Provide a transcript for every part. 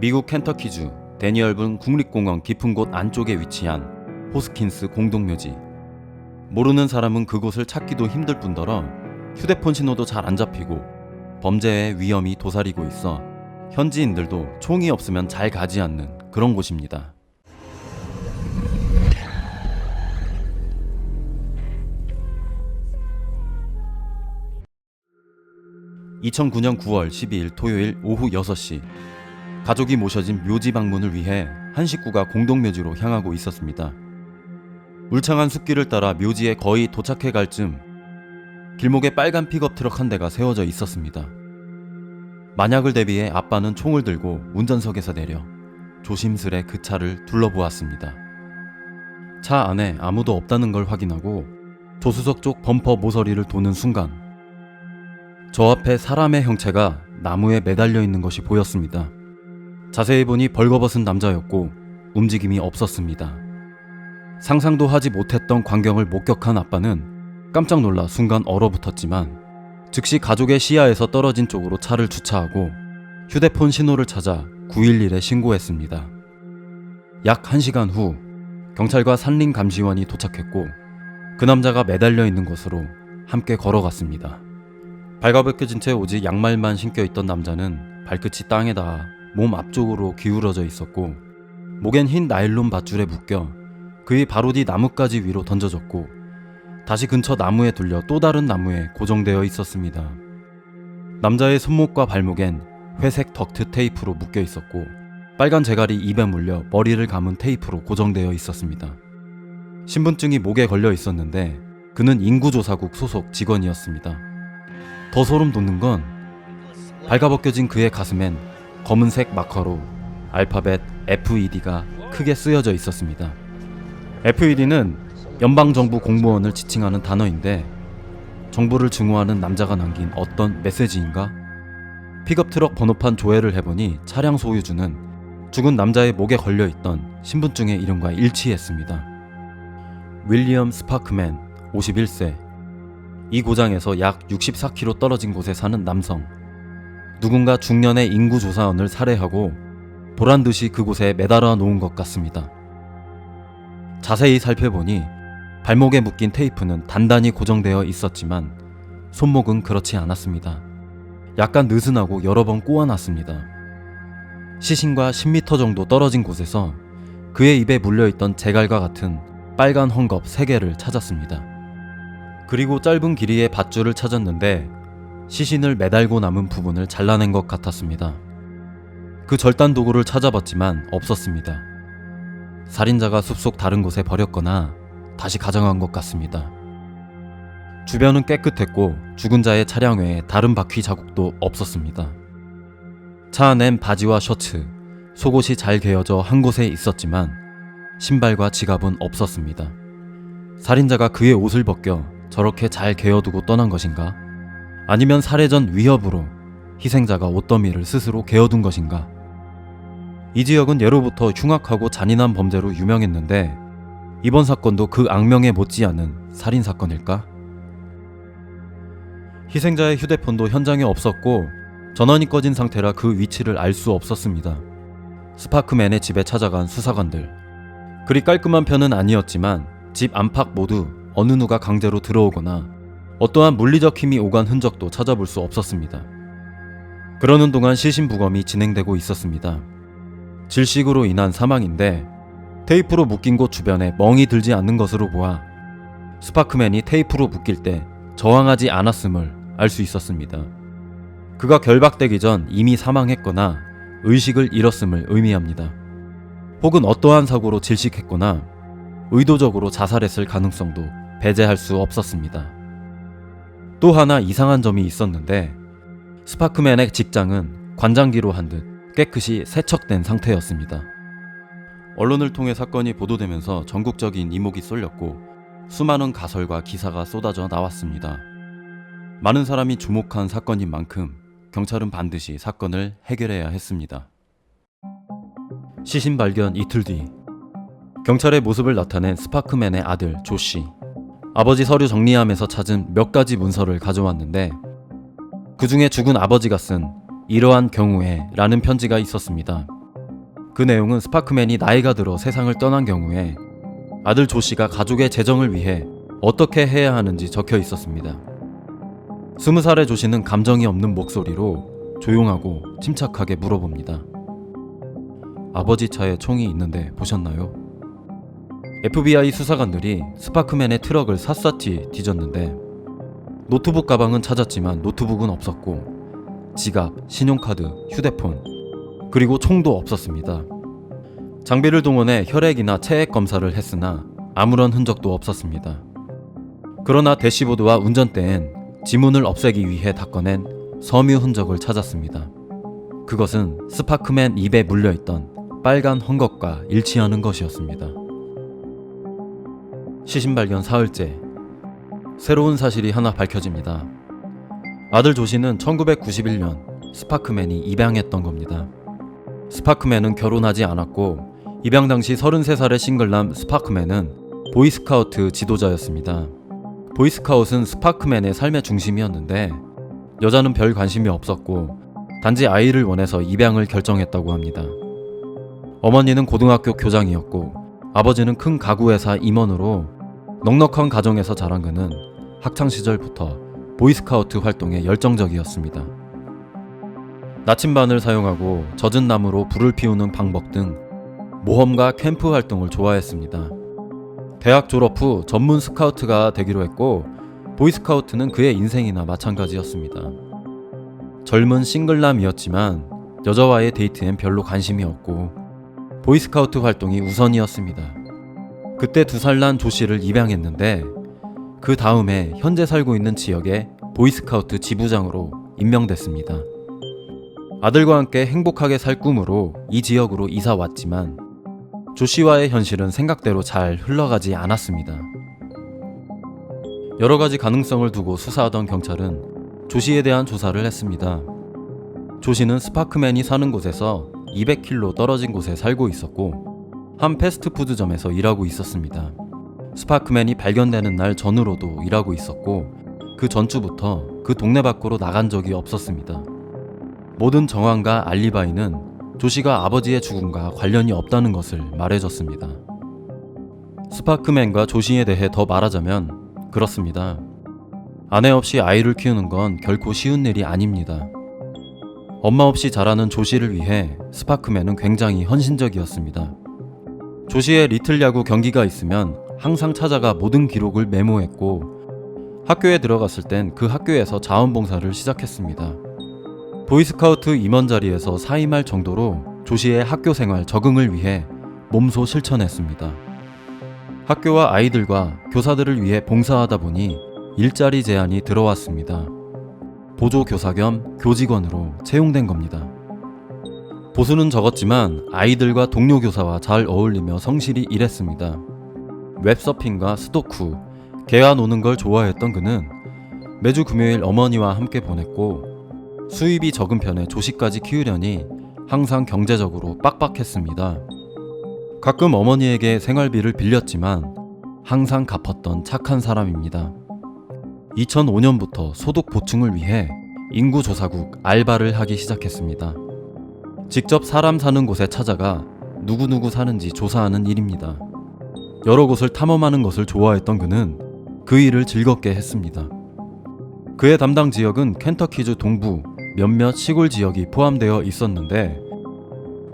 미국 켄터키주 데니얼분 국립공원 깊은 곳 안쪽에 위치한 호스킨스 공동묘지. 모르는 사람은 그곳을 찾기도 힘들 뿐더러 휴대폰 신호도 잘 안 잡히고 범죄의 위험이 도사리고 있어 현지인들도 총이 없으면 잘 가지 않는 그런 곳입니다. (2009년 9월 12일) 토요일 오후 6시 가족이 모셔진 묘지 방문을 위해 한 식구가 공동묘지로 향하고 있었습니다. 울창한 숲길을 따라 묘지에 거의 도착해 갈 즈음 길목에 빨간 픽업 트럭 한 대가 세워져 있었습니다. 만약을 대비해 아빠는 총을 들고 운전석에서 내려 조심스레 그 차를 둘러보았습니다. 차 안에 아무도 없다는 걸 확인하고 조수석 쪽 범퍼 모서리를 도는 순간 저 앞에 사람의 형체가 나무에 매달려 있는 것이 보였습니다. 자세히 보니 벌거벗은 남자였고 움직임이 없었습니다. 상상도 하지 못했던 광경을 목격한 아빠는 깜짝 놀라 순간 얼어붙었지만 즉시 가족의 시야에서 떨어진 쪽으로 차를 주차하고 휴대폰 신호를 찾아 911에 신고했습니다. 약 1시간 후 경찰과 산림 감시원이 도착했고 그 남자가 매달려 있는 곳으로 함께 걸어갔습니다. 발가벗겨진 채 오직 양말만 신겨 있던 남자는 발끝이 땅에 닿아 몸 앞쪽으로 기울어져 있었고 목엔 흰 나일론 밧줄에 묶여 그의 바로 뒤 나뭇가지 위로 던져졌고 다시 근처 나무에 둘려 또 다른 나무에 고정되어 있었습니다. 남자의 손목과 발목엔 회색 덕트 테이프로 묶여 있었고 빨간 재갈이 입에 물려 머리를 감은 테이프로 고정되어 있었습니다. 신분증이 목에 걸려 있었는데 그는 인구조사국 소속 직원이었습니다. 더 소름 돋는 건 발가벗겨진 그의 가슴엔 검은색 마커로 알파벳 FED가 크게 쓰여져 있었습니다. FED는 연방정부 공무원을 지칭하는 단어인데 정부를 증오하는 남자가 남긴 어떤 메시지인가? 픽업 트럭 번호판 조회를 해보니 차량 소유주는 죽은 남자의 목에 걸려 있던 신분증의 이름과 일치했습니다. 윌리엄 스파크맨 51세. 이 고장에서 약 64km 떨어진 곳에 사는 남성. 누군가 중년의 인구조사원을 살해하고 보란 듯이 그곳에 매달아 놓은 것 같습니다. 자세히 살펴보니 발목에 묶인 테이프는 단단히 고정되어 있었지만 손목은 그렇지 않았습니다. 약간 느슨하고 여러 번 꼬아놨습니다. 시신과 10m 정도 떨어진 곳에서 그의 입에 물려있던 제갈과 같은 빨간 헝겊 3개를 찾았습니다. 그리고 짧은 길이의 밧줄을 찾았는데 시신을 매달고 남은 부분을 잘라낸 것 같았습니다. 그 절단 도구를 찾아봤지만 없었습니다. 살인자가 숲속 다른 곳에 버렸거나 다시 가져간 것 같습니다. 주변은 깨끗했고 죽은 자의 차량 외에 다른 바퀴 자국도 없었습니다. 차 안엔 바지와 셔츠, 속옷이 잘 개어져 한 곳에 있었지만 신발과 지갑은 없었습니다. 살인자가 그의 옷을 벗겨 저렇게 잘 개어두고 떠난 것인가? 아니면 살해 전 위협으로 희생자가 옷더미를 스스로 개어둔 것인가? 이 지역은 예로부터 흉악하고 잔인한 범죄로 유명했는데 이번 사건도 그 악명에 못지않은 살인 사건일까? 희생자의 휴대폰도 현장에 없었고 전원이 꺼진 상태라 그 위치를 알 수 없었습니다. 스파크맨의 집에 찾아간 수사관들. 그리 깔끔한 편은 아니었지만 집 안팎 모두 어느 누가 강제로 들어오거나 어떠한 물리적 힘이 오간 흔적도 찾아볼 수 없었습니다. 그러는 동안 시신 부검이 진행되고 있었습니다. 질식으로 인한 사망인데 테이프로 묶인 곳 주변에 멍이 들지 않는 것으로 보아 스파크맨이 테이프로 묶일 때 저항하지 않았음을 알 수 있었습니다. 그가 결박되기 전 이미 사망했거나 의식을 잃었음을 의미합니다. 혹은 어떠한 사고로 질식했거나 의도적으로 자살했을 가능성도 배제할 수 없었습니다. 또 하나 이상한 점이 있었는데 스파크맨의 직장은 관장기로 한 듯 깨끗이 세척된 상태였습니다. 언론을 통해 사건이 보도되면서 전국적인 이목이 쏠렸고 수많은 가설과 기사가 쏟아져 나왔습니다. 많은 사람이 주목한 사건인 만큼 경찰은 반드시 사건을 해결해야 했습니다. 시신 발견 이틀 뒤 경찰의 모습을 나타낸 스파크맨의 아들 조 씨. 아버지 서류 정리함에서 찾은 몇 가지 문서를 가져왔는데 그 중에 죽은 아버지가 쓴 이러한 경우에 라는 편지가 있었습니다. 그 내용은 스파크맨이 나이가 들어 세상을 떠난 경우에 아들 조 씨가 가족의 재정을 위해 어떻게 해야 하는지 적혀 있었습니다. 스무 살의 조 씨는 감정이 없는 목소리로 조용하고 침착하게 물어봅니다. 아버지 차에 총이 있는데 보셨나요? FBI 수사관들이 스파크맨의 트럭을 샅샅이 뒤졌는데 노트북 가방은 찾았지만 노트북은 없었고 지갑, 신용카드, 휴대폰 그리고 총도 없었습니다. 장비를 동원해 혈액이나 체액 검사를 했으나 아무런 흔적도 없었습니다. 그러나 대시보드와 운전대엔 지문을 없애기 위해 닦아낸 섬유 흔적을 찾았습니다. 그것은 스파크맨 입에 물려있던 빨간 헝겊과 일치하는 것이었습니다. 시신 발견 사흘째 새로운 사실이 하나 밝혀집니다. 아들 조씨는 1991년 스파크맨이 입양했던 겁니다. 스파크맨은 결혼하지 않았고 입양 당시 33살의 싱글남 스파크맨은 보이스카우트 지도자였습니다. 보이스카웃은 스파크맨의 삶의 중심이었는데 여자는 별 관심이 없었고 단지 아이를 원해서 입양을 결정했다고 합니다. 어머니는 고등학교 교장이었고 아버지는 큰 가구회사 임원으로 넉넉한 가정에서 자란 그는 학창 시절부터 보이스카우트 활동에 열정적이었습니다. 나침반을 사용하고 젖은 나무로 불을 피우는 방법 등 모험과 캠프 활동을 좋아했습니다. 대학 졸업 후 전문 스카우트가 되기로 했고 보이스카우트는 그의 인생이나 마찬가지였습니다. 젊은 싱글남이었지만 여자와의 데이트엔 별로 관심이 없고 보이스카우트 활동이 우선이었습니다. 그때 두 살 난 조씨를 입양했는데 그 다음에 현재 살고 있는 지역의 보이스카우트 지부장으로 임명됐습니다. 아들과 함께 행복하게 살 꿈으로 이 지역으로 이사 왔지만 조 씨와의 현실은 생각대로 잘 흘러가지 않았습니다. 여러 가지 가능성을 두고 수사하던 경찰은 조 씨에 대한 조사를 했습니다. 조 씨는 스파크맨이 사는 곳에서 200km 떨어진 곳에 살고 있었고 한 패스트푸드점에서 일하고 있었습니다. 스파크맨이 발견되는 날 전후로도 일하고 있었고 그 전주부터 그 동네 밖으로 나간 적이 없었습니다. 모든 정황과 알리바이는 조씨가 아버지의 죽음과 관련이 없다는 것을 말해줬습니다. 스파크맨과 조씨에 대해 더 말하자면 그렇습니다. 아내 없이 아이를 키우는 건 결코 쉬운 일이 아닙니다. 엄마 없이 자라는 조씨를 위해 스파크맨은 굉장히 헌신적이었습니다. 조씨의 리틀 야구 경기가 있으면 항상 찾아가 모든 기록을 메모했고 학교에 들어갔을 땐 그 학교에서 자원봉사를 시작했습니다. 보이스카우트 임원 자리에서 사임할 정도로 조씨의 학교 생활 적응을 위해 몸소 실천했습니다. 학교와 아이들과 교사들을 위해 봉사하다 보니 일자리 제한이 들어왔습니다. 보조 교사 겸 교직원으로 채용된 겁니다. 보수는 적었지만 아이들과 동료 교사와 잘 어울리며 성실히 일했습니다. 웹서핑과 스토쿠, 개와 노는 걸 좋아했던 그는 매주 금요일 어머니와 함께 보냈고 수입이 적은 편에 조식까지 키우려니 항상 경제적으로 빡빡했습니다. 가끔 어머니에게 생활비를 빌렸지만 항상 갚았던 착한 사람입니다. 2005년부터 소득 보충을 위해 인구조사국 알바를 하기 시작했습니다. 직접 사람 사는 곳에 찾아가 누구누구 사는지 조사하는 일입니다. 여러 곳을 탐험하는 것을 좋아했던 그는 그 일을 즐겁게 했습니다. 그의 담당 지역은 켄터키주 동부 몇몇 시골 지역이 포함되어 있었는데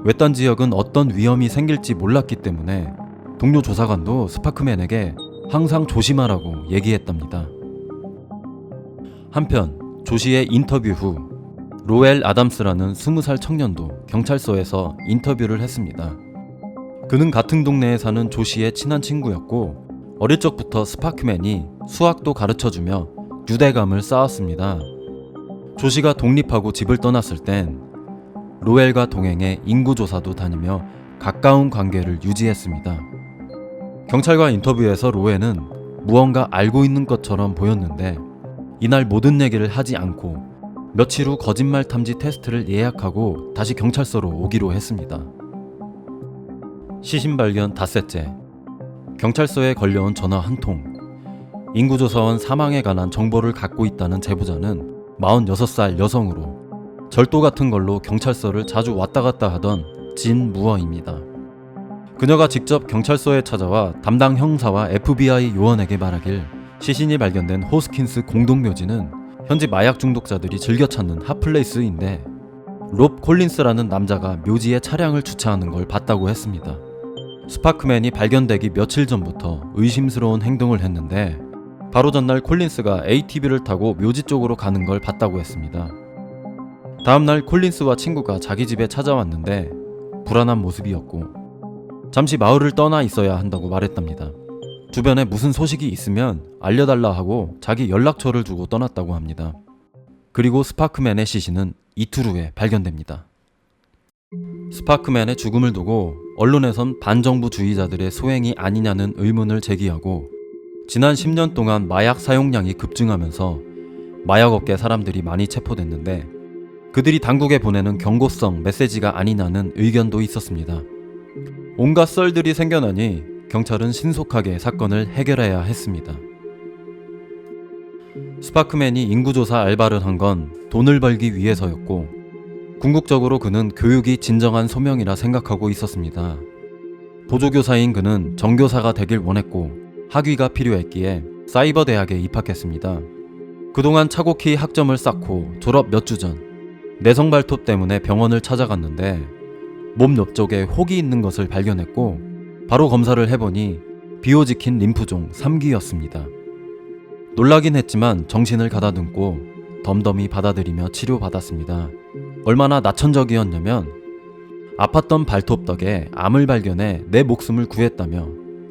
외딴 지역은 어떤 위험이 생길지 몰랐기 때문에 동료 조사관도 스파크맨에게 항상 조심하라고 얘기했답니다. 한편 조시의 인터뷰 후 로엘 아담스라는 20살 청년도 경찰서에서 인터뷰를 했습니다. 그는 같은 동네에 사는 조시의 친한 친구였고 어릴 적부터 스파크맨이 수학도 가르쳐주며 유대감을 쌓았습니다. 조시가 독립하고 집을 떠났을 땐 로엘과 동행해 인구조사도 다니며 가까운 관계를 유지했습니다. 경찰과 인터뷰에서 로엘은 무언가 알고 있는 것처럼 보였는데 이날 모든 얘기를 하지 않고 며칠 후 거짓말 탐지 테스트를 예약하고 다시 경찰서로 오기로 했습니다. 시신 발견 닷새째. 경찰서에 걸려온 전화 한 통. 인구조사원 사망에 관한 정보를 갖고 있다는 제보자는 46살 여성으로 절도 같은 걸로 경찰서를 자주 왔다 갔다 하던 진무어입니다. 그녀가 직접 경찰서에 찾아와 담당 형사와 FBI 요원에게 말하길 시신이 발견된 호스킨스 공동묘지는 현지 마약 중독자들이 즐겨 찾는 핫플레이스인데 롭 콜린스라는 남자가 묘지에 차량을 주차하는 걸 봤다고 했습니다. 스파크맨이 발견되기 며칠 전부터 의심스러운 행동을 했는데 바로 전날 콜린스가 ATV를 타고 묘지 쪽으로 가는 걸 봤다고 했습니다. 다음날 콜린스와 친구가 자기 집에 찾아왔는데 불안한 모습이었고 잠시 마을을 떠나 있어야 한다고 말했답니다. 주변에 무슨 소식이 있으면 알려달라 하고 자기 연락처를 주고 떠났다고 합니다. 그리고 스파크맨의 시신은 이틀 후에 발견됩니다. 스파크맨의 죽음을 두고 언론에선 반정부주의자들의 소행이 아니냐는 의문을 제기하고 지난 10년 동안 마약 사용량이 급증하면서 마약업계 사람들이 많이 체포됐는데 그들이 당국에 보내는 경고성 메시지가 아니냐는 의견도 있었습니다. 온갖 썰들이 생겨나니 경찰은 신속하게 사건을 해결해야 했습니다. 스파크맨이 인구조사 알바를 한 건 돈을 벌기 위해서였고 궁극적으로 그는 교육이 진정한 소명이라 생각하고 있었습니다. 보조교사인 그는 정교사가 되길 원했고 학위가 필요했기에 사이버 대학에 입학했습니다. 그동안 차곡히 학점을 쌓고 졸업 몇 주 전 내성 발톱 때문에 병원을 찾아갔는데 몸 옆쪽에 혹이 있는 것을 발견했고 바로 검사를 해보니 비오지킨 림프종 3기였습니다. 놀라긴 했지만 정신을 가다듬고 덤덤히 받아들이며 치료받았습니다. 얼마나 나천적이었냐면 아팠던 발톱 덕에 암을 발견해 내 목숨을 구했다며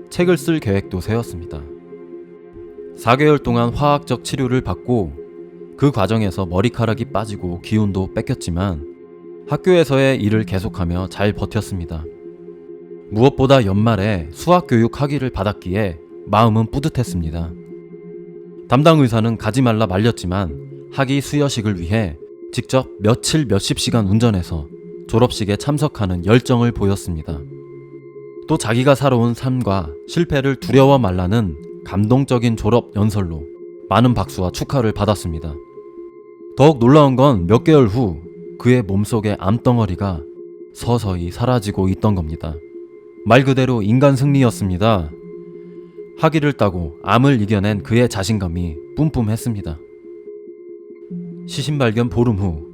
책을 쓸 계획도 세웠습니다. 4개월 동안 화학적 치료를 받고 그 과정에서 머리카락이 빠지고 기운도 뺏겼지만 학교에서의 일을 계속하며 잘 버텼습니다. 무엇보다 연말에 수학교육 학위를 받았기에 마음은 뿌듯했습니다. 담당 의사는 가지 말라 말렸지만 학위 수여식을 위해 직접 며칠 몇십 시간 운전해서 졸업식에 참석하는 열정을 보였습니다. 또 자기가 살아온 삶과 실패를 두려워 말라는 감동적인 졸업 연설로 많은 박수와 축하를 받았습니다. 더욱 놀라운 건 몇 개월 후 그의 몸속의 암덩어리가 서서히 사라지고 있던 겁니다. 말 그대로 인간 승리였습니다. 학위를 따고 암을 이겨낸 그의 자신감이 뿜뿜했습니다. 시신 발견 보름 후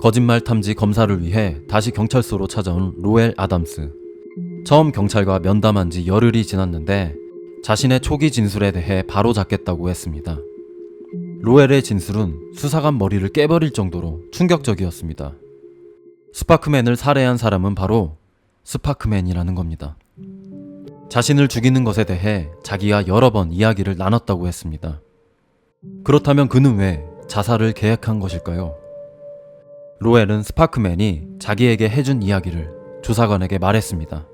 거짓말 탐지 검사를 위해 다시 경찰서로 찾아온 로엘 아담스. 처음 경찰과 면담한 지 열흘이 지났는데 자신의 초기 진술에 대해 바로 잡겠다고 했습니다. 로엘의 진술은 수사관 머리를 깨버릴 정도로 충격적이었습니다. 스파크맨을 살해한 사람은 바로 스파크맨이라는 겁니다. 자신을 죽이는 것에 대해 자기가 여러 번 이야기를 나눴다고 했습니다. 그렇다면 그는 왜 자살을 계획한 것일까요? 로엘은 스파크맨이 자기에게 해준 이야기를 조사관에게 말했습니다.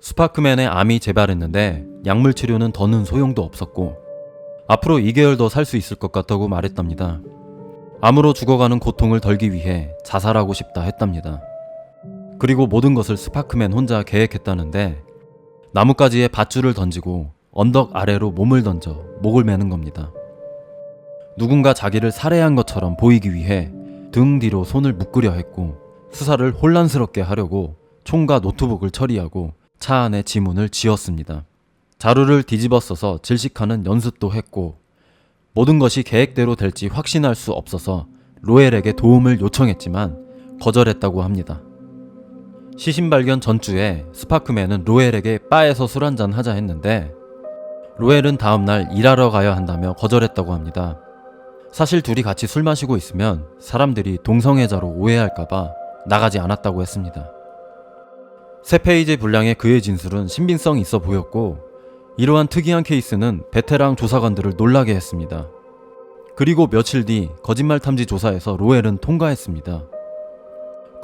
스파크맨의 암이 재발했는데 약물 치료는 더는 소용도 없었고 앞으로 2개월 더 살 수 있을 것 같다고 말했답니다. 암으로 죽어가는 고통을 덜기 위해 자살하고 싶다 했답니다. 그리고 모든 것을 스파크맨 혼자 계획했다는데 나뭇가지에 밧줄을 던지고 언덕 아래로 몸을 던져 목을 매는 겁니다. 누군가 자기를 살해한 것처럼 보이기 위해 등 뒤로 손을 묶으려 했고 수사를 혼란스럽게 하려고 총과 노트북을 처리하고 차 안에 지문을 지었습니다. 자루를 뒤집어 써서 질식하는 연습도 했고 모든 것이 계획대로 될지 확신할 수 없어서 로엘에게 도움을 요청했지만 거절했다고 합니다. 시신 발견 전주에 스파크맨은 로엘에게 바에서 술 한잔 하자 했는데 로엘은 다음날 일하러 가야 한다며 거절했다고 합니다. 사실 둘이 같이 술 마시고 있으면 사람들이 동성애자로 오해할까봐 나가지 않았다고 했습니다. 세 페이지 분량의 그의 진술은 신빙성 있어 보였고 이러한 특이한 케이스는 베테랑 조사관들을 놀라게 했습니다. 그리고 며칠 뒤 거짓말 탐지 조사에서 로엘은 통과했습니다.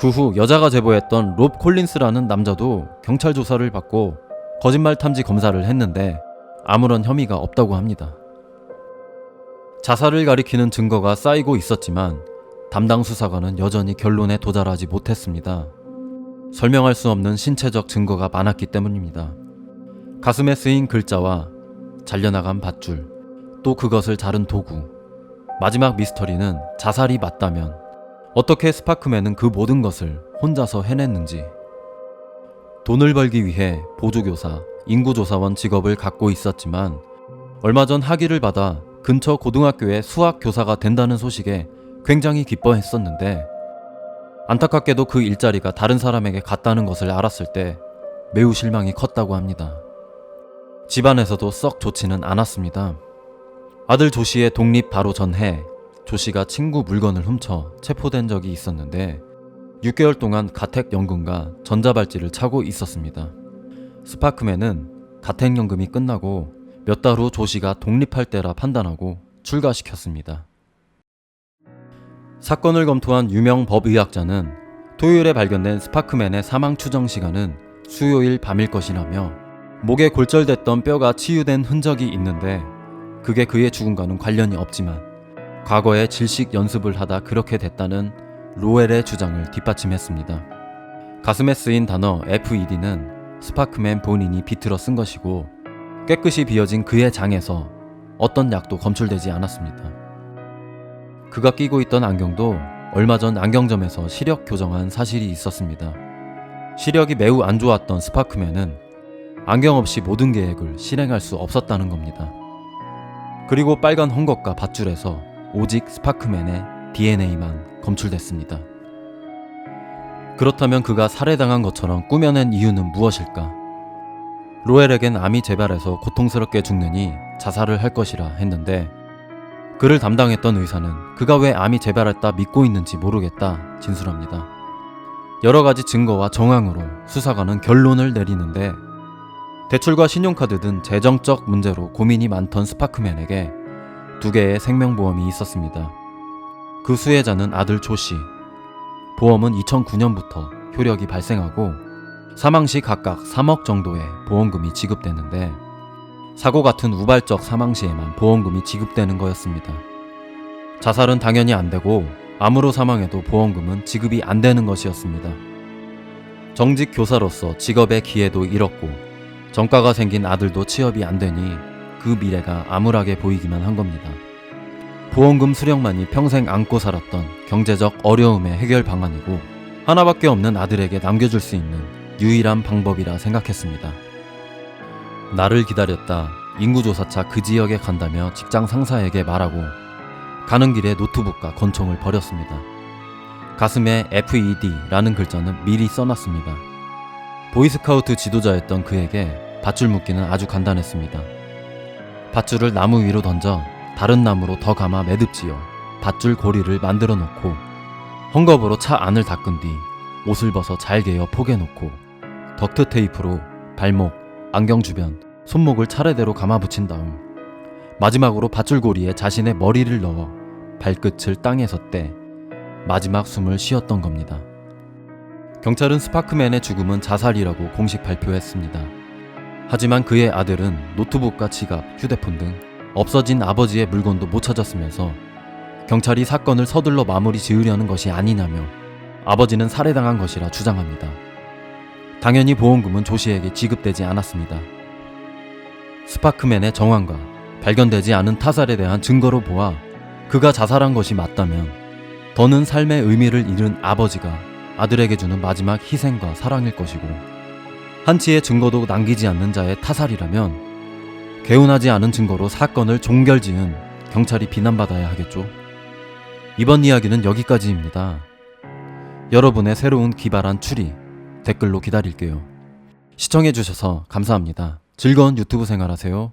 그 후 여자가 제보했던 롭 콜린스라는 남자도 경찰 조사를 받고 거짓말 탐지 검사를 했는데 아무런 혐의가 없다고 합니다. 자살을 가리키는 증거가 쌓이고 있었지만 담당 수사관은 여전히 결론에 도달하지 못했습니다. 설명할 수 없는 신체적 증거가 많았기 때문입니다. 가슴에 쓰인 글자와 잘려나간 밧줄, 또 그것을 자른 도구. 마지막 미스터리는 자살이 맞다면 어떻게 스파크맨은 그 모든 것을 혼자서 해냈는지. 돈을 벌기 위해 보조교사, 인구조사원 직업을 갖고 있었지만 얼마 전 학위를 받아 근처 고등학교의 수학 교사가 된다는 소식에 굉장히 기뻐했었는데 안타깝게도 그 일자리가 다른 사람에게 갔다는 것을 알았을 때 매우 실망이 컸다고 합니다. 집안에서도 썩 좋지는 않았습니다. 아들 조 씨의 독립 바로 전해 조 씨가 친구 물건을 훔쳐 체포된 적이 있었는데 6개월 동안 가택연금과 전자발찌를 차고 있었습니다. 스파크맨은 가택연금이 끝나고 몇 달 후 조 씨가 독립할 때라 판단하고 출가시켰습니다. 사건을 검토한 유명 법의학자는 토요일에 발견된 스파크맨의 사망 추정 시간은 수요일 밤일 것이라며 목에 골절됐던 뼈가 치유된 흔적이 있는데 그게 그의 죽음과는 관련이 없지만 과거에 질식 연습을 하다 그렇게 됐다는 로엘의 주장을 뒷받침했습니다. 가슴에 쓰인 단어 FED는 스파크맨 본인이 비틀어 쓴 것이고 깨끗이 비어진 그의 장에서 어떤 약도 검출되지 않았습니다. 그가 끼고 있던 안경도 얼마 전 안경점에서 시력 교정한 사실이 있었습니다. 시력이 매우 안 좋았던 스파크맨은 안경 없이 모든 계획을 실행할 수 없었다는 겁니다. 그리고 빨간 헝겊과 밧줄에서 오직 스파크맨의 DNA만 검출됐습니다. 그렇다면 그가 살해당한 것처럼 꾸며낸 이유는 무엇일까? 로엘에겐 암이 재발해서 고통스럽게 죽느니 자살을 할 것이라 했는데 그를 담당했던 의사는 그가 왜 암이 재발했다 믿고 있는지 모르겠다 진술합니다. 여러 가지 증거와 정황으로 수사관은 결론을 내리는데 대출과 신용카드 등 재정적 문제로 고민이 많던 스파크맨에게 두 개의 생명보험이 있었습니다. 그 수혜자는 아들 조 씨. 보험은 2009년부터 효력이 발생하고 사망 시 각각 3억 정도의 보험금이 지급되는데 사고 같은 우발적 사망 시에만 보험금이 지급되는 거였습니다. 자살은 당연히 안 되고 암으로 사망해도 보험금은 지급이 안 되는 것이었습니다. 정직 교사로서 직업의 기회도 잃었고 정가가 생긴 아들도 취업이 안 되니 그 미래가 암울하게 보이기만 한 겁니다. 보험금 수령만이 평생 안고 살았던 경제적 어려움의 해결 방안이고 하나밖에 없는 아들에게 남겨줄 수 있는 유일한 방법이라 생각했습니다. 나를 기다렸다. 인구조사차 그 지역에 간다며 직장 상사에게 말하고 가는 길에 노트북과 권총을 버렸습니다. 가슴에 FED라는 글자는 미리 써놨습니다. 보이스카우트 지도자였던 그에게 밧줄 묶기는 아주 간단했습니다. 밧줄을 나무 위로 던져 다른 나무로 더 감아 매듭지어 밧줄 고리를 만들어 놓고 헝겊으로 차 안을 닦은 뒤 옷을 벗어 잘 개어 포개 놓고 덕트 테이프로 발목, 안경 주변, 손목을 차례대로 감아 붙인 다음 마지막으로 밧줄고리에 자신의 머리를 넣어 발끝을 땅에서 떼 마지막 숨을 쉬었던 겁니다. 경찰은 스파크맨의 죽음은 자살이라고 공식 발표했습니다. 하지만 그의 아들은 노트북과 지갑, 휴대폰 등 없어진 아버지의 물건도 못 찾았으면서 경찰이 사건을 서둘러 마무리 지으려는 것이 아니냐며 아버지는 살해당한 것이라 주장합니다. 당연히 보험금은 조 씨에게 지급되지 않았습니다. 스파크맨의 정황과 발견되지 않은 타살에 대한 증거로 보아 그가 자살한 것이 맞다면 더는 삶의 의미를 잃은 아버지가 아들에게 주는 마지막 희생과 사랑일 것이고 한치의 증거도 남기지 않는 자의 타살이라면 개운하지 않은 증거로 사건을 종결지은 경찰이 비난받아야 하겠죠. 이번 이야기는 여기까지입니다. 여러분의 새로운 기발한 추리 댓글로 기다릴게요. 시청해주셔서 감사합니다. 즐거운 유튜브 생활하세요.